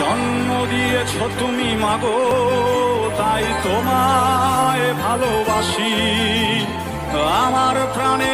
জন্ম দিয়েছ তুমি মাগো তাই তোমায় ভালোবাসি। আমার প্রাণের